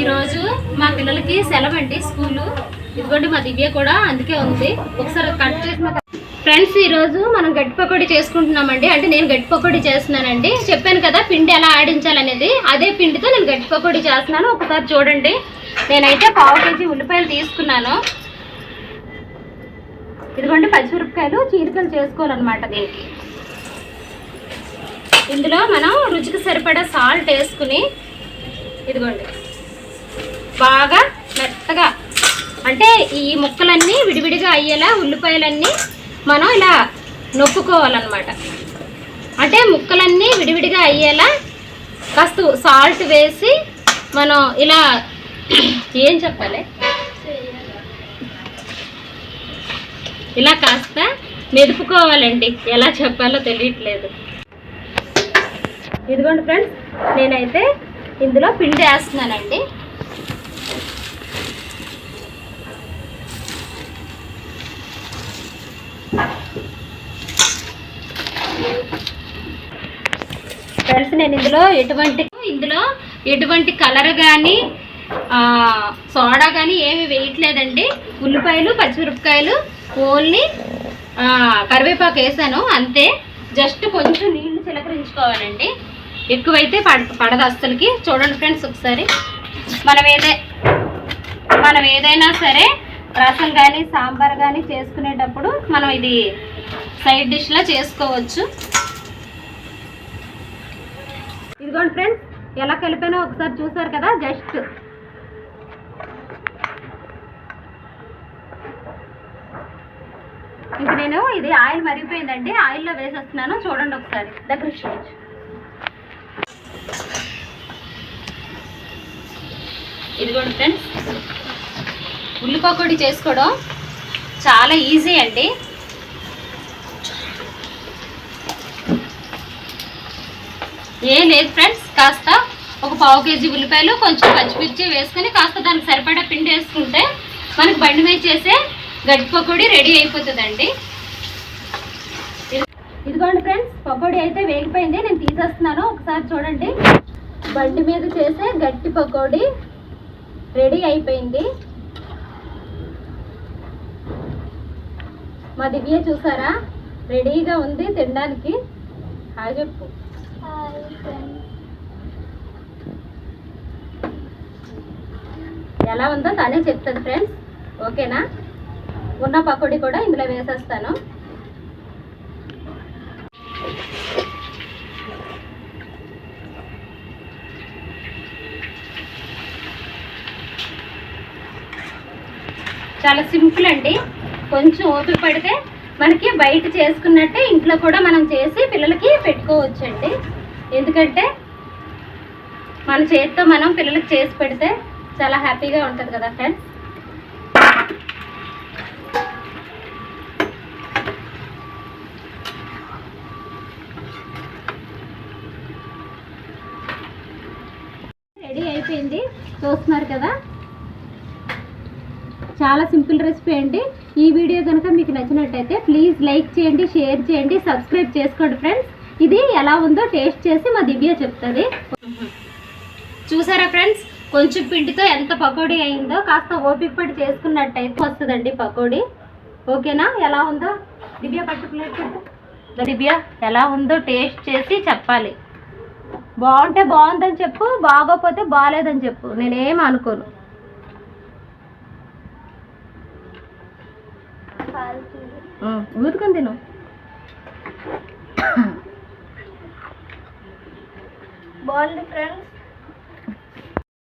ఈరోజు మా పిల్లలకి సెలవు అండి స్కూలు. ఇదిగోండి మా దివ్య కూడా అందుకే ఉంది. ఒకసారి కట్ చేసిన ఫ్రెండ్స్ ఈరోజు మనం గట్టి పకోడీ చేసుకుంటున్నామండి. అంటే నేను గట్టి పకోడీ చేస్తున్నానండి. చెప్పాను కదా పిండి ఎలా ఆడించాలనేది. అదే పిండితో నేను గట్టి పకోడీ చేస్తున్నాను. ఒకసారి చూడండి. నేనైతే పావు కేజీ ఉల్లిపాయలు తీసుకున్నాను. ఇదిగోండి పచ్చిమిరపకాయలు చీరికలు చేసుకోవాలన్నమాట దీనికి. ఇందులో మనం రుచికి సరిపడా సాల్ట్ వేసుకుని ఇదిగోండి. బాగా మెత్తగా అంటే ఈ ముక్కలన్నీ విడివిడిగా అయ్యేలా ఉల్లిపాయలన్నీ మనం ఇలా నొక్కుకోవాలన్నమాట. అంటే ముక్కలన్నీ విడివిడిగా అయ్యేలా కాస్త సాల్ట్ వేసి మనం ఇలా ఏం చెప్పాలి? ఇలా కాస్త మెదుపుకోవాలండి. ఎలా చెప్పాలో తెలియట్లేదు. ఇదిగోండి ఫ్రెండ్స్ నేనైతే ఇందులో పిండి వేస్తున్నానండి. ఫ్రెండ్స్ నేను ఇందులో ఎటువంటి ఇందులో ఎటువంటి కలర్ కానీ సోడా కానీ ఏమి వేయట్లేదండి. ఉల్లిపాయలు పచ్చిమిరపకాయలు ఓన్లీ కరివేపాకు వేసాను అంతే. జస్ట్ కొంచెం నీళ్ళు చిలకరించుకోవాలండి. ఎక్కువైతే పడ పడదు అస్సలకి. చూడండి ఫ్రెండ్స్ ఒకసారి. మనం ఏదే మనం ఏదైనా సరే రసం కానీ సాంబార్ కానీ చేసుకునేటప్పుడు మనం ఇది సైడ్ డిష్లా చేసుకోవచ్చు. ఇదిగోండి ఫ్రెండ్స్ ఎలా కలిపానో ఒకసారి చూసారు కదా జస్ట్. ఇంక నేను ఇది ఆయిల్ మరిగిపోయిందండి ఆయిల్లో వేసేస్తున్నాను చూడండి ఒకసారి. దగ్గర ఇదిగోండి ఫ్రెండ్స్ ఉల్లిపకోడి చేసుకోవడం చాలా ఈజీ అండి. ఏం లేదు ఫ్రెండ్స్ కాస్త ఒక పావు కేజీ ఉల్లిపాయలు కొంచెం పచ్చిమిర్చి వేసుకొని కాస్త దానికి సరిపడా పిండి వేసుకుంటే మనకి బండి మీద చేసే గడ్డి పకోడీ రెడీ అయిపోతుందండి. ఇది- ఇదిగోండి ఫ్రెండ్స్ పకోడీ అయితే వేగిపోయింది. నేను తీసేస్తున్నాను. ఒకసారి చూడండి. బండి మీద చేసే గట్టి పకోడీ రెడీ అయిపోయింది. మా దివ్య చూసారా? రెడీగా ఉంది తినడానికి. హాయ్ చెప్పు. ఎలా ఉందో తనే చెప్తుంది ఫ్రెండ్స్. ఓకేనా? ఉన్న పకోడీ కూడా ఇందులో వేసేస్తాను. చాలా సింపుల్ అండి. కొంచెం ఓపిక పడితే మనకి బయట చేసుకున్నట్టే ఇంట్లో కూడా మనం చేసి పిల్లలకి పెట్టుకోవచ్చండి. ఎందుకంటే మన చేతితో మనం పిల్లలకు చేసి పెడితే చాలా హ్యాపీగా ఉంటుంది కదా ఫ్రెండ్స్ రెడీ అయిపోయింది. చూస్తున్నారు కదా? చాలా సింపుల్ రెసిపీ అండి. ఈ వీడియో కనుక మీకు నచ్చినట్టయితే ప్లీజ్ లైక్ చేయండి షేర్ చేయండి సబ్స్క్రైబ్ చేసుకోండి ఫ్రెండ్స్ ఇది ఎలా ఉందో టేస్ట్ చేసి మా దివ్య చెప్తుంది. చూసారా ఫ్రెండ్స్? కొంచెం పిండితో ఎంత పకోడీ అయిందో కాస్త ఓపిక పడి చేసుకున్నట్టయితే వస్తుందండి పకోడీ. ఓకేనా? ఎలా ఉందో? దివ్య పట్టుకునేట్టు. దివ్య ఎలా ఉందో టేస్ట్ చేసి చెప్పాలి. బాగుంటే బాగుందని చెప్పు బాగోపోతే బాగాలేదని చెప్పు. నేనేం అనుకోను. ఉం, ఊదుకొని తిను. బాగుంది ఫ్రెండ్స్